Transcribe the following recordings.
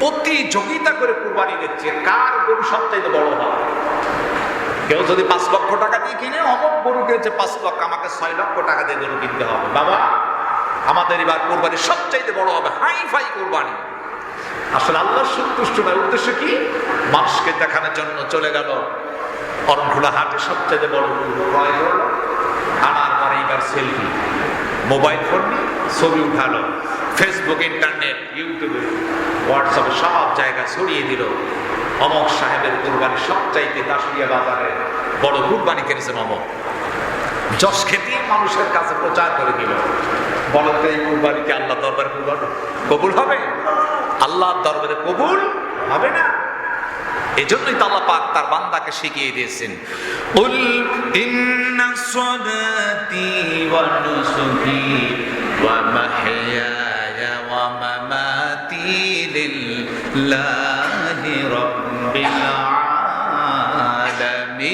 প্রতিযোগিতা করে কুরবানি দিচ্ছে, কার গরু সবচাইতে বড় হবে? কেউ যদি পাঁচ লক্ষ টাকা দিয়ে কিনে, অমক গরু কিনেছে পাঁচ লক্ষ, আমাকে ছয় লক্ষ টাকা দিয়ে গরু কিনতে হবে। বাবা, আমাদের এবার কোরবানি সবচাইতে বড় হবে হাই ফাই কোরবানি। আসলে আল্লাহ সন্তুষ্ট নয়, উদ্দেশ্য কি? মানুষকে দেখানোর জন্য চলে গেল। অরণখোলা হাটে সবচেয়ে বড় গরু ক্রয় করল। আনার পরে এবার সেলফি মোবাইল ফোন ছবি উঠালো। ফেসবুক ইন্টারনেট ইউটিউবে হোয়াটসঅ্যাপে সব জায়গা ছড়িয়ে দিল। অমক সাহেবের কোরবানি সবচাইতে দাসুরিয়া বাজারে বড় কুরবানি কেটেছেন অমক যশ খেতে মানুষের কাছে প্রচার করে দিল। বলতে এই কুরবানিকে আল্লাহ দরবার কুরবান? কবুল হবে? আল্লাহ দরবারে কবুল হবে না? এজন্যই জন্যই আল্লাহ পাক তার বান্দাকে শিখিয়ে দিয়েছেন। উল ইন্না ওয়া নুসুকি ওয়া لله رب العالمين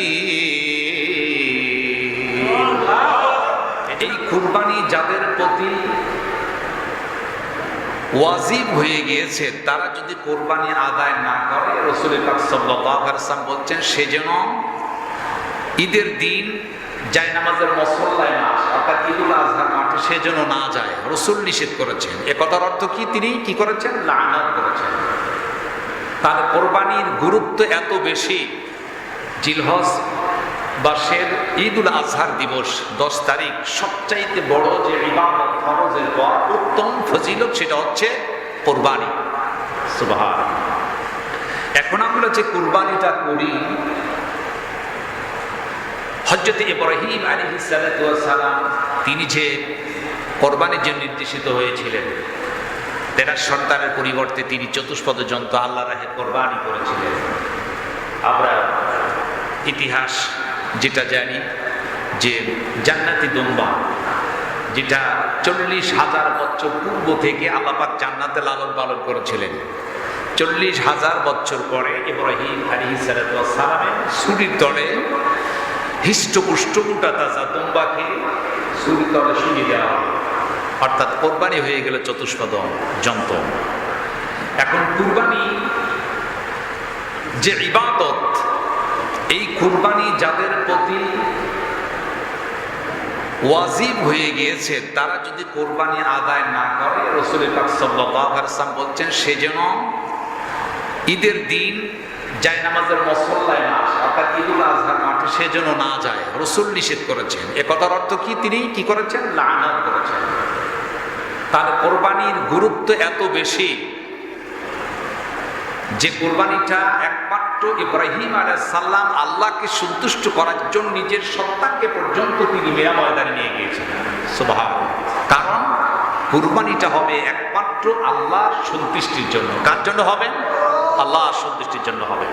এই কুরবানি যাদের প্রতি ওয়াজিব হয়ে গিয়েছে তারা যদি কোরবানি আদায় না করে রসুল পাক সাল্লাল্লাহু আলাইহি ওয়াসাল্লাম বলছেন সে যেন ঈদের দিন যায় নামাজের মসল্লায় না আসে অর্থাৎ ঈদুল আজহার মাঠে সে যেন না যায় রসুল নিষেধ করেছেন এ কথার অর্থ কি তিনি কি করেছেন লানত করেছেন তার কোরবানির গুরুত্ব এত বেশি। জিলহজ বাসের ঈদুল আজহার দিবস দশ তারিখ সবচাইতে বড় যে ইবাদত ফরজের পর উত্তম ফজিলত সেটা হচ্ছে কোরবানি। এখন আমরা যে কোরবানিটা করি হজরত ইব্রাহিম আলী সালাম, তিনি যে কোরবানির জন্য নির্দেশিত হয়েছিলেন তেনার সন্তানের পরিবর্তে তিনি চতুষ্পদ যন্ত্র আল্লাহ রাহে কোরবানি করেছিলেন। আমরা ইতিহাস যেটা জানি যে জান্নাতি দোম্বা, যেটা চল্লিশ হাজার বছর পূর্ব থেকে আল্লাপাক জান্নাতে লালন পালন করেছিলেন। চল্লিশ হাজার বছর পরে ইব্রাহিম আলী সালামের ছুরির তলে হৃষ্টপুষ্ট তাজা দোম্বাকে ছুরির তলে শুনিয়ে দেওয়া অর্থাৎ কোরবানি হয়ে গেল চতুষ্পদ যন্ত্র এখন কুরবানি যে ইবাদত, এই কুরবানি যাদের প্রতি ওয়াজিব হয়ে গিয়েছে, তারা যদি কোরবানি আদায় না করে রসুল পাক বলছেন, সে যেন ঈদের দিন যায় নামাজের মসল্লায় না অর্থাৎ ঈদুল আজহার মাঠে সে যেন না যায়। রসুল নিষেধ করেছেন। এ কথার অর্থ কি তিনি কি করেছেন? লানত করেছেন। তার কোরবানির গুরুত্ব এত বেশি যে কোরবানিটা একমাত্র ইব্রাহিম আলাহ সাল্লাম আল্লাহকে সন্তুষ্ট করার জন্য নিজের সত্তাকে পর্যন্ত তিনি মেয়া ময়দানে নিয়ে গিয়েছিলেন। স্বভাব কারণ কোরবানিটা হবে একমাত্র আল্লাহর সন্তুষ্টির জন্য। কার জন্য হবে? আল্লাহর সন্তুষ্টির জন্য হবে।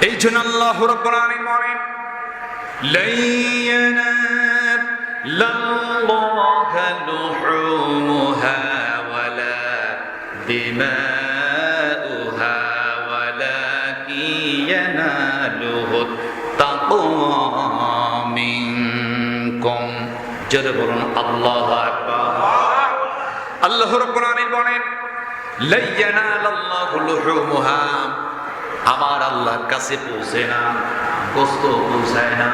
এই জন্য আল্লাহ রব্বুল আলামিন লাইয়ানা الله لحومها ولا دماؤها ولكن يناله التقوى منكم জোরে বলুন আল্লাহ আকবার আল্লাহ রাব্বুল আলামিন বলেন লাইয়ানালাল্লাহু লুহুমুহা আমার আল্লাহর কাছে পৌঁছে না গোস্ত পৌঁছায় না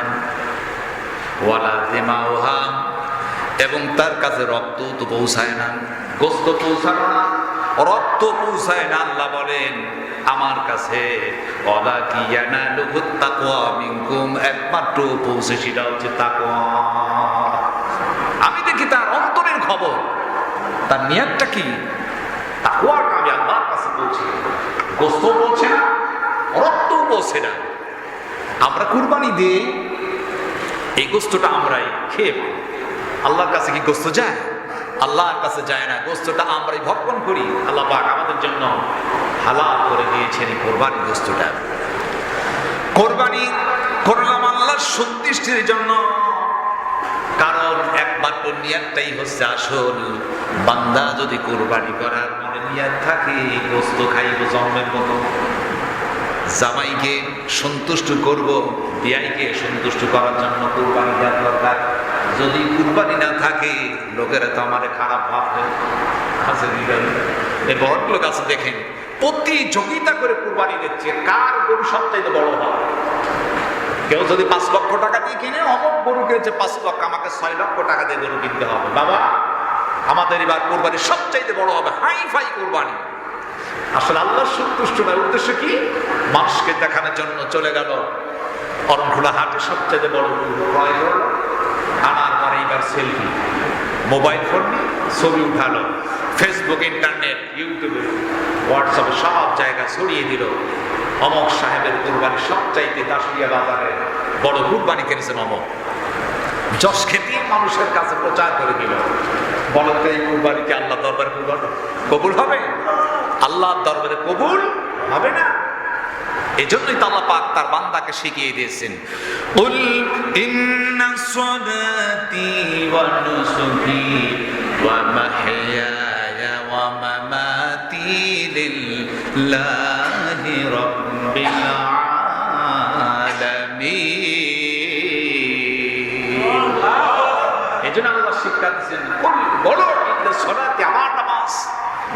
এবং তার কাছে রক্ত তো পৌঁছায় না, গোস্ত পৌঁছানো না, রক্ত পৌঁছায় না, আল্লাহ বলেন, আমার কাছে তাকওয়া মিনকুম, একমাত্র পৌঁছে সেটা হচ্ছে আমি দেখি তার অন্তরের খবর, তার নিয়তটা কি? আমি আল্লাহর কাছে পৌঁছে গোস্ত পৌঁছে না রক্ত পৌঁছে না। আমরা কুরবানি দিই এই গোস্তটা আমরাই খেয়ে। আল্লাহর কাছে কি গোস্ত যায়? আল্লাহর কাছে যায় না। গোস্তটা আমরাই ভক্ষণ করি। আল্লাহ পাক আমাদের জন্য হালাল করে দিয়েছেন এই কোরবানি গোস্তটা। কোরবানি করলাম আল্লাহর সন্তুষ্টির জন্য। কারণ একমাত্র নিয়াতটাই হচ্ছে আসল। বান্দা যদি কোরবানি করার মনে নিয়াত থাকে, গোস্ত খাইব জন্মের মতো। জামাইকে সন্তুষ্ট করব, বিয়াইকে সন্তুষ্ট করার জন্য কুরবানি দেওয়ার দরকার। যদি কুরবানি না থাকে, লোকেরা তো আমার খারাপ ভাববে। আছে এই বড়গুলো কাছে দেখেন। প্রতিযোগিতা করে কুরবানি দিচ্ছে, কার গরু সবচাইতে বড় হয়? কেউ যদি পাঁচ লক্ষ টাকা দিয়ে কিনে, অমুক গরু কিনেছে পাঁচ লক্ষ, আমাকে ছয় লক্ষ টাকা দিয়ে গরু কিনতে হবে। বাবা, আমাদের এবার কোরবানি সবচাইতে বড় হবে হাই ফাই কোরবানি। আসলে আল্লাহ সন্তুষ্ট নয়। উদ্দেশ্য কি? মানুষকে দেখানোর জন্য চলে গেল। অরণখোলা হাটে সবচাইতে বড় ক্রয় করল আনার পরে এবার সেলফি মোবাইল ফোন ছবি উঠালো। ফেসবুক ইন্টারনেট ইউটিউবে হোয়াটসঅ্যাপে সব জায়গায় ছড়িয়ে দিল। অমক সাহেবের কুরবানি সবচাইতে দাসুরিয়া বাজারে বড় কুরবানি কিনেছেন অমক যশ খেতে মানুষের কাছে প্রচার করে দিল। বলেন তো এই কুরবানিকে আল্লাহ দরবারে কবুল হবে? আল্লাহ দরবারে কবুল হবে না। এই জন্যই পাক তার বান্দাকে শিখিয়ে দিয়েছেন। উল ইন্না সদাতি ওয়া নুসুকি ওয়া মাহইয়ায়া ওয়া মামাতি লিল্লাহি রাব্বিল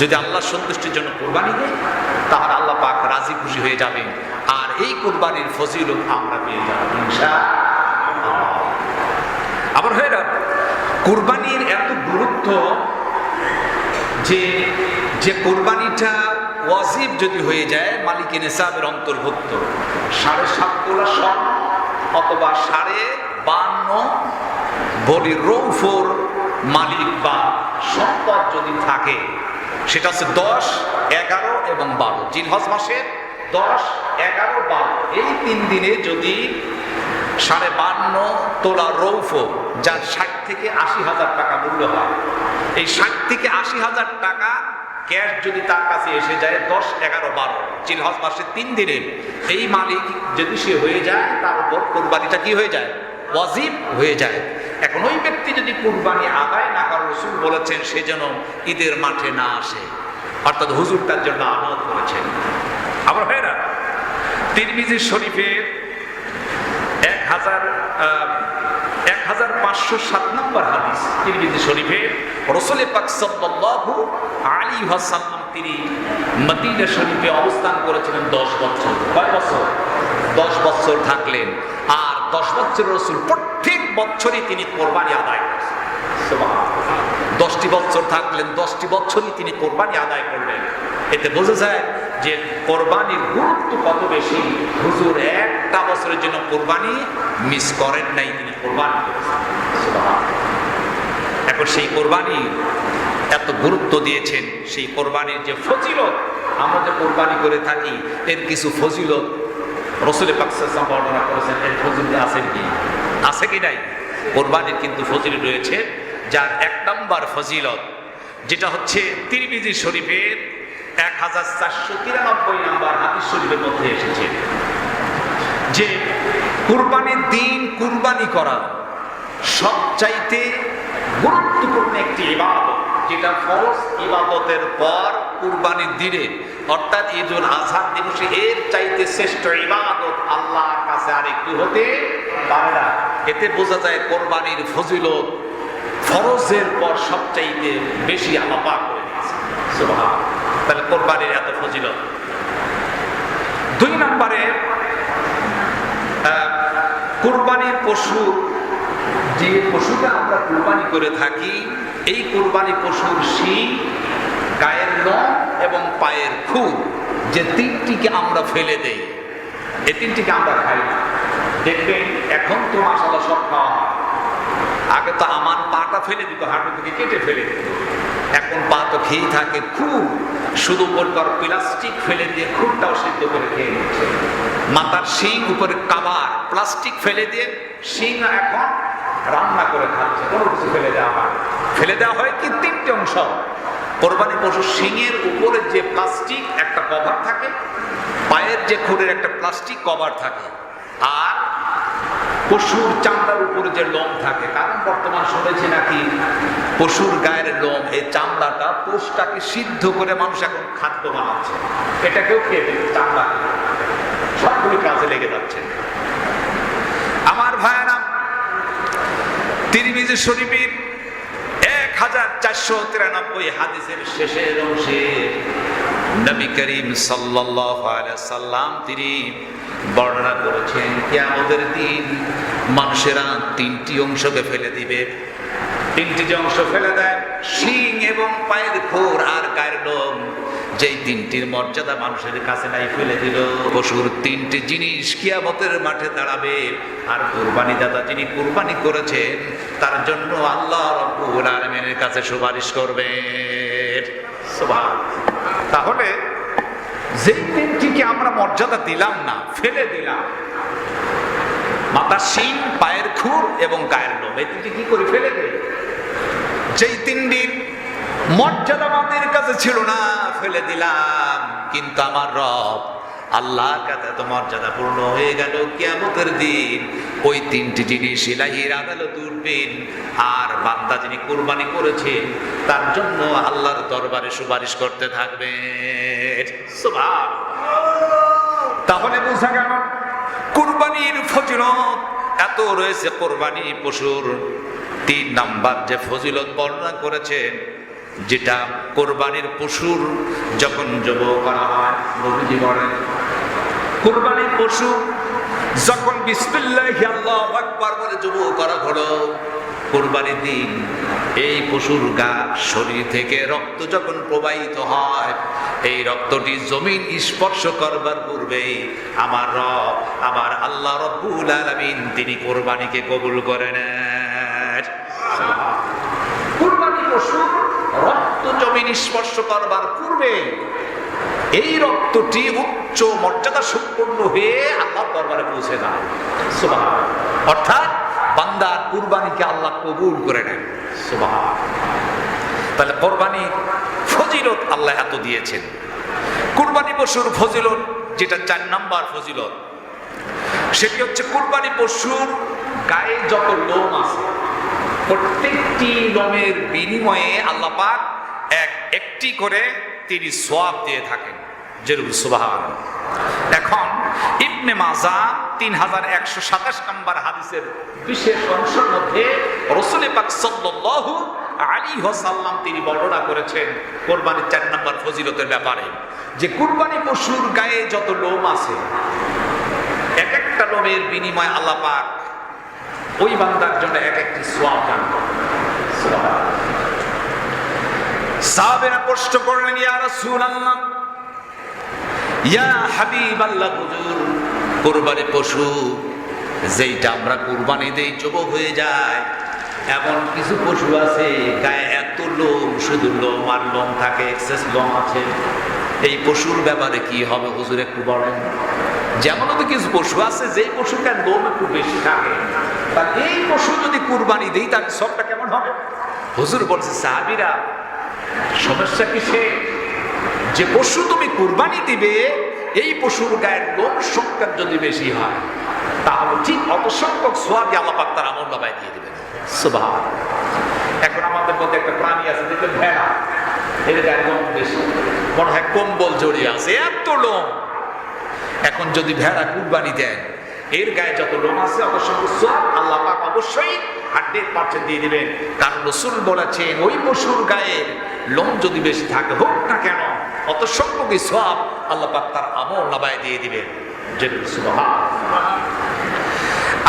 যদি আল্লাহ সন্তুষ্টির জন্য কোরবানি দেয়, তাহলে আল্লাহ পাক রাজি খুশি হয়ে যাবে। আর এই কোরবানির ফজিলত আমরা পেয়ে যাব আবার হয়ে গেল কোরবানির এত গুরুত্ব যে যে কোরবানিটা ওয়াজিব যদি হয়ে যায় মালিক নেশাবের অন্তর্ভুক্ত। সাড়ে সাত তোলা স্বর্ণ অথবা সাড়ে বান্ন বলি রৌফোর মালিক বা সম্পদ যদি থাকে সেটা হচ্ছে দশ, এগারো এবং বারো। জিনহজ মাসের দশ, এগারো, বারো। এই তিন দিনে যদি সাড়ে বান্ন তোলা রৌফ, যার ষাট থেকে আশি হাজার টাকা মূল্য হয়, এই ষাট থেকে আশি হাজার টাকা ক্যাশ যদি তার কাছে এসে যায়, দশ, এগারো, বারো। জিলহজ মাসের তিন দিনে এই মালিক যদি সে হয়ে যায়, তার উপর কোরবানিটা কি হয়ে যায়? ওয়াজিব হয়ে যায়। এখন ওই ব্যক্তি যদি কুরবানি আদায় না রসুল বলেছেন, সে যেন ঈদের মাঠে না আসে। অর্থাৎ হুজুর তার জন্য আনত করেছেন। আবার হয় না? তিরমিজি শরীফের এক হাজার এক হাজার পাঁচশো সাত নম্বর হাদিস তিরমিজি শরীফে রসুল পাক আলী ওয়াসাল্লাম তিনি মদিনা শরীফে অবস্থান করেছিলেন দশ বছর। কয় বছর? দশ বছর থাকলেন। আর দশ বছর রসুল প্রত্যেক বছরই তিনি কোরবানি আদায় করেছেন। দশটি বছর থাকলেন, দশটি বছরই তিনি কোরবানি আদায় করলেন। এতে বোঝা যায় যে কোরবানির গুরুত্ব কত বেশি। হুজুর একটা বছরের জন্য কোরবানি মিস করেন নাই, তিনি কোরবানি এখন সেই কোরবানি এত গুরুত্ব দিয়েছেন, সেই কোরবানির যে ফজিলত, আমরা যে কোরবানি করে থাকি, এর কিছু ফজিলত রসুল পাকসাম বর্ণনা করেছেন, এর ফজিলত আছে কি? আছে কি নাই? কোরবানির কিন্তু ফজিলত রয়েছে। যার এক নম্বর ফজিলত, যেটা হচ্ছে তিরমিজি শরীফের এক হাজার চারশো তিরানব্বই নম্বর হাদিস শরীফের মধ্যে এসেছে। যে কুরবানির দিন কুরবানি করা সবচাইতে গুরুত্বপূর্ণ একটি ইবাদত, যেটা ফরজ ইবাদতের পর কুরবানির দিনে, অর্থাৎ ঈদুল আজহার দিবসে এর চাইতে শ্রেষ্ঠ ইবাদত আল্লাহর কাছে আর একটু হতে পারে না। এতে বোঝা যায় কোরবানির ফজিলত ফরজের পর সবচাইতে বেশি আলাপা করে দিয়েছে। তাহলে কোরবানির এত ফজিলত। দুই নম্বরে কুরবানির পশু, যে পশুটা আমরা কুরবানি করে থাকি, এই কোরবানি পশুর শিং, গায়ের নখ এবং পায়ের খুর যে তিনটিকে আমরা ফেলে দেই। এই তিনটিকে আমরা খাই দেখবেন, এখন তো মাসালা সব খাওয়া হয়। আগে তো আমার পাটা ফেলে দিত, হাঁটু থেকে কেটে ফেলে দিত। এখন পা তো খেয়েই থাকে, খুব শুধু উপরকার প্লাস্টিক ফেলে দিয়ে খুবটাও সিদ্ধ করে খেয়ে নিচ্ছে। মাথার শিং, উপরে কাবার, প্লাস্টিক ফেলে দিয়ে শিং এখন রান্না করে খাচ্ছে, কোনো কিছু ফেলে দেওয়া হয় ফেলে দেওয়া হয় কি? তিনটে অংশ। কোরবানি পশু শিঙের উপরে যে প্লাস্টিক, একটা কভার থাকে, পায়ের যে খুরের একটা প্লাস্টিক কভার থাকে, আর পশুর চামড়ার যে লোম থাকে। কারণ বর্তমান শুনেছি নাকি পশুর গায়ের লোম, এই চামড়াটা পোষটাকে সিদ্ধ করে মানুষ এখন খাদ্য বানাচ্ছে। এটাকেও খেয়ে ফেলে চামড়াকে সবগুলো কাজে লেগে যাচ্ছে। আমার ভাইয়েরা, তিরমিজি শরীফের এক হাজার চারশো তিরানব্বই হাদিসের শেষের অংশে নবী করিম সাল্লাম তিনি বর্ণনা করেছেন, কিয়ামতের দিন মানুষেরা তিনটি অংশকে ফেলে দিবে। তিনটি যে অংশ ফেলে দেয়, শিং এবং পায়ের খোর আর গায়ের লোম যেই তিনটির মর্যাদা মানুষের কাছে নাই, ফেলে দিল। পশুর তিনটি জিনিস কিয়ামতের মাঠে দাঁড়াবে। আর কুরবানি দাদা যিনি কুরবানি করেছেন, তার জন্য আল্লাহ রব্বুল আলামিনের কাছে সুপারিশ করবে তাহলে যেই তিনটিকে আমরা মর্যাদা দিলাম না, ফেলে দিলাম মাথার শিং, পায়ের খুর এবং গায়ের লোম, এই তিনটি কি করে ফেলে দেয়? যেই তিনটির মর্যাদা আমাদের কাছে ছিল না, ফেলে দিলাম। কিন্তু আমার রব আল্লাহর কাছে এত মর্যাদা পূর্ণ হয়ে গেল কিয়ামতের দিন। ওই তিনটি জিনিস ইলাহির আদালত উঠবেন। আর বান্দা যিনি কুরবানি করেছেন তার জন্য আল্লাহর দরবারে সুপারিশ করতে থাকবে। তাহলে বোঝা গেল, কুরবানির ফজিলত এত রয়েছে কোরবানি পশুর। তিন নাম্বার যে ফজিলত বর্ণনা করেছেন, যেটা কোরবানির পশুর যখন জব করা হয় কোরবানির পশু যখন বিসমিল্লাহি আল্লাহু আকবার বলে জব করা হলো কোরবানির দিন। এই পশুর গা শরীর থেকে রক্ত যখন প্রবাহিত হয়, এই রক্তটি জমিন স্পর্শ করবার পূর্বেই আমার রব, আমার আল্লাহ রব্বুল আলামিন তিনি কোরবানিকে কবুল করে নেন। কুরবানি পশু রক্ত জমিন স্পর্শ করবার পূর্বে এই রক্তটি উচ্চ মর্যাদা সম্পন্ন হয়ে আল্লাহর দরবারে পৌঁছে যায়। অর্থাৎ বান্দার কুরবানিকে আল্লাহ কবুল করে নেন। তাহলে কোরবানি ফজিলত আল্লাহ এত দিয়েছেন। কুরবানি পশুর ফজিলত, যেটা চার নাম্বার ফজিলত, সেটি হচ্ছে কুরবানি পশুর গায়ে যত লোম আছে, প্রত্যেকটি লোমের বিনিময়ে আল্লাহ পাক এক একটি করে তিনি সোয়াব দিয়ে থাকেন। যেরকম সুবাহান এখন ইবনে মাজা তিন হাজার একশো সাতাশ নম্বর হাদিসের বিশেষ অংশের মধ্যে রসুল পাক সাল্লাল্লাহু আলী সাল্লাম তিনি বর্ণনা করেছেন কোরবানির চার নম্বর ফজিলতের ব্যাপারে যে কুরবানি পশুর গায়ে যত লোম আছে এক একটা লোমের বিনিময় আল্লাহ পাক ওই বান্দার জন্য এক একটি সোয়াব দান। সাহাবেরা প্রশ্ন করলেন, ইয়া রাসূলুল্লাহ, ইয়া হাবিব আল্লাহ হুজুর কোরবানি পশু, যেইটা আমরা কুরবানি দেই যোগ হয়ে যায়। এমন কিছু পশু আছে, গায়ে এত লোম, শুধু লোম আর লোম থাকে এক্সেস লোম আছে। এই পশুর ব্যাপারে কি হবে, হুজুর একটু বলেন। যেমন তো কিছু পশু আছে, যেই পশুটার লোম একটু বেশি থাকে। তা এই পশু যদি কুরবানি দিই, তার সবটা কেমন হবে? হুজুর বলছে, সাহাবিরা, সমস্যা কি সে যে পশু তুমি কুরবানি দিবে এই পশুর গায়ের লোম সংখ্যা যদি বেশি হয়, তাহলে ঠিক অত সংখ্যক সোয়াবি আল্লাপাক তার আমল নামায় দিয়ে দেবেন। সুবহান। এখন আমাদের মধ্যে একটা প্রাণী আছে দেখবেন ভেড়া। এর গায়ের লোম বেশি। মনে হয় কম্বল জড়িয়ে আছে, এত লোম। এখন যদি ভেড়া কুরবানি দেন, এর গায়ে যত লোম আছে, অত সংখ্যক সোয়াব আল্লাহ পাক অবশ্যই পার্সেন্ট দিয়ে দিবেন। কারণ রসুল বলেছেন, ওই পশুর গায়ের লোম যদি বেশি থাকে, হোক না কেন, অত সংখ্যকই সব আল্লাহ তার আমল নাবায় দিয়ে সুবহান।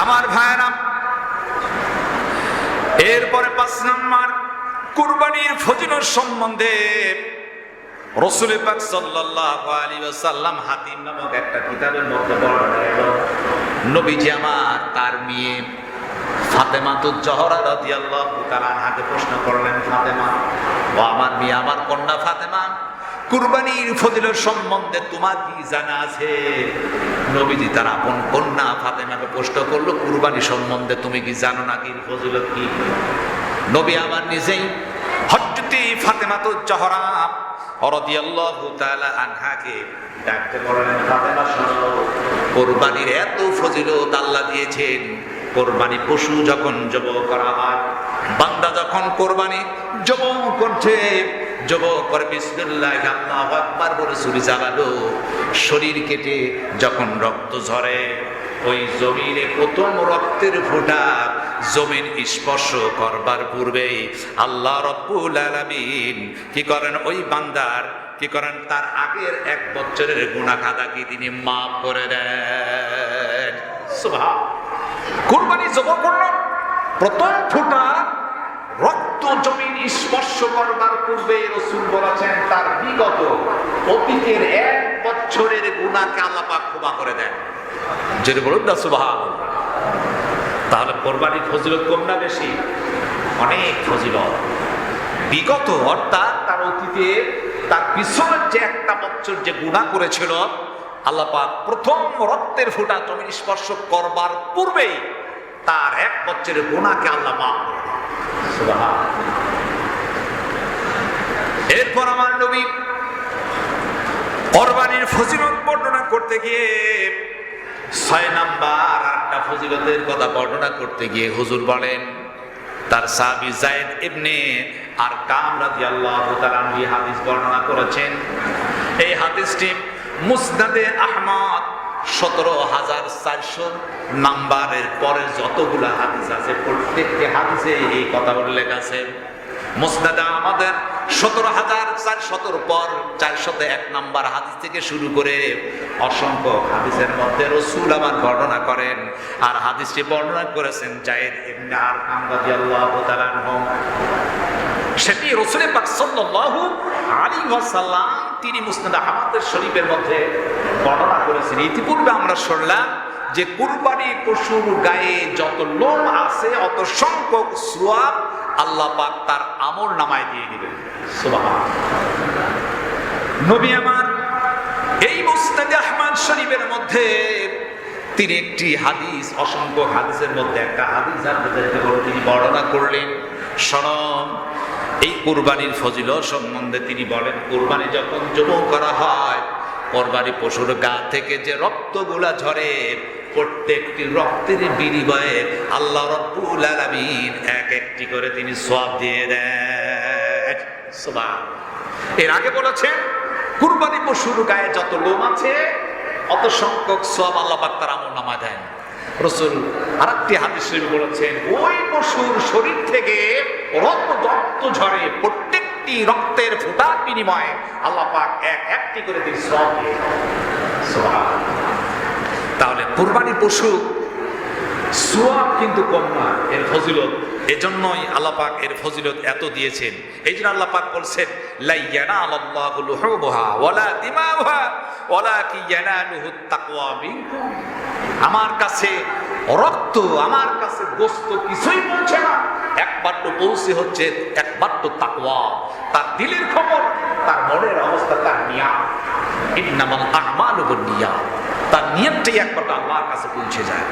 আমার ভাইয়েরা, এরপরে পাঁচ নম্বর, কুরবানির ফজিলত সম্বন্ধে রসুল পাক সাল্লাল্লাহু আলাইহি ওয়াসাল্লাম হাতিম নামক একটা কিতাবের মধ্যে বর্ণনা এলো নবীজি আমার, তার মেয়ে ফাতেমা তো জহরা রাদিয়াল্লাহু তাআলা প্রশ্ন করলেন, ফাতেমা, ও আমার মেয়ে, আমার কন্যা ফাতেমা কুরবানির ফজিলত সম্বন্ধে তোমার কি জানা আছে? নবীজি তার আপন কন্যা ফাতেমাকে প্রশ্ন করল, কুরবানি সম্বন্ধে তুমি কি জানো না কি ফজিলত কি? নবী আমার নিজেই হজরতে ফাতেমাতুজ জহরা রাদিয়াল্লাহু তাআলা আনহাকে ডাকতে বললেন, ফাতেমা, শোনো, কোরবানির এত ফজিলত আল্লাহ দিয়েছেন। কোরবানি পশু যখন জব করা হয়, বান্দা যখন কোরবানি জব করছে জব করে বিসমিল্লাহ, আল্লাহু আকবার বলে ছুরি চালালো শরীর কেটে যখন রক্ত ঝরে, ওই জমিনে প্রথম রক্তের ফোঁটা জমিন স্পর্শ করবার পূর্বেই আল্লাহ রব্বুল আলামিন কি করেন? ওই বান্দার কি করেন? তার আগের এক বছরের গুণা খাদা কি তিনি মাফ করে দেন। কুরবানি জব করল, প্রথম ফোঁটা রক্ত জমিন স্পর্শ করবার পূর্বে রসুল বলেছেন, তার বিগত অতীতের এক বছরের গুণাকে আল্লাপাক ক্ষমা করে দেন যেটা বলুন সুবহান তাহলে কোরবানির ফজিলত কম না বেশি অনেক ফজিলত বিগত, অর্থাৎ তার অতীতে, তার পিছনের যে একটা বছর যে গুণা করেছিল, আল্লাহ পাক প্রথম রক্তের ফোঁটা জমিন স্পর্শ করবার পূর্বেই তার এক বছরের গুণাকে। সুবহান। এরপর আমার নবী কোরবানির ফজিলত বর্ণনা করতে গিয়ে ছয় নাম্বার একটা ফজিলতের কথা বর্ণনা করতে গিয়ে হুজুর বলেন, তার সাহাবী জায়েদ ইবনে আর কাম আনহু এই হাদিস বর্ণনা করেছেন। এই হাদিসটি মুসনাদে আহমদ সতেরো হাজার চারশো নাম্বারের পরে যতগুলো হাদিস আছে প্রত্যেকটি হাদিসে এই কথা উল্লেখ আছে। মুসনাদে আমাদের সতেরো হাজার চার শতর পর চারশত এক নাম্বার হাদিস থেকে শুরু করে অসংখ্য হাদিসের মধ্যে রসুল আমার বর্ণনা করেন। আর হাদিসটি বর্ণনা করেছেন জায়েদ ইবনে তাআলা সেটি রসুল পাক সাল্লাল্লাহু আলাইহি ওয়াসাল্লাম তিনি মুসনাদ আহমদের শরীফের মধ্যে বর্ণনা করেছেন। ইতিপূর্বে আমরা শুনলাম যে কুরবানি পশুর গায়ে যত লোম আছে, অত সংখ্যক সোয়াব আল্লাহ পাক তার আমল নামায় দিয়ে দিবেন। নবী আমার, এই মুস্তাদ আহমদ শরীফের মধ্যে তিনি একটি হাদিস, অসংখ্য হাদিসের মধ্যে একটা হাদিস তিনি বর্ণনা করলেন। সরম এই কোরবানির ফজিল সম্বন্ধে তিনি বলেন, কোরবানি যখন জমা করা হয় কোরবানি পশুর গা থেকে যে রক্তগুলা ঝরে প্রত্যেকটি রক্তের বিনিময়ে আল্লাহ রব্বুল আলামিন এক একটি করে তিনি সওয়াব দিয়ে দেন। এর আগে বলেছেন, কুরবানি পশুর গায়ে যত লোম আছে, অত সংখ্যক সব আল্লাহ তার আমল নামা দেন। রসুল আর একটি হাদিস বলেছেন, ওই পশুর শরীর থেকে রক্ত রক্ত ঝরে প্রত্যেকটি রক্তের ফোঁটার বিনিময়ে আল্লাহ পাক এক একটি করে তিনি সব দিয়ে তাহলে পশু, সোয়াব কিন্তু কম না, এর ফজিলত। এজন্যই আল্লাহ পাক এর ফজিলত এত দিয়েছেন। এই জন্য আল্লাহ পাক বলছেন, লাইয়ানা আল্লাহু লুহুবুহা, ওয়ালা দিমাউহা, ওয়ালাকি ইয়ানালুহু তাকওয়া মিনকুম। আমার কাছে রক্ত, আমার কাছে গোস্ত কিছুই পৌঁছে না। একবার তো পৌঁছে হচ্ছে, একবার তো তাকওয়া। তার দিলের খবর, তার মনের অবস্থা তার নিয়া ইন্নামাল আহমালু বিন্নিয়াত তার নিয়তটাই একবার আল্লাহর কাছে পৌঁছে যায়।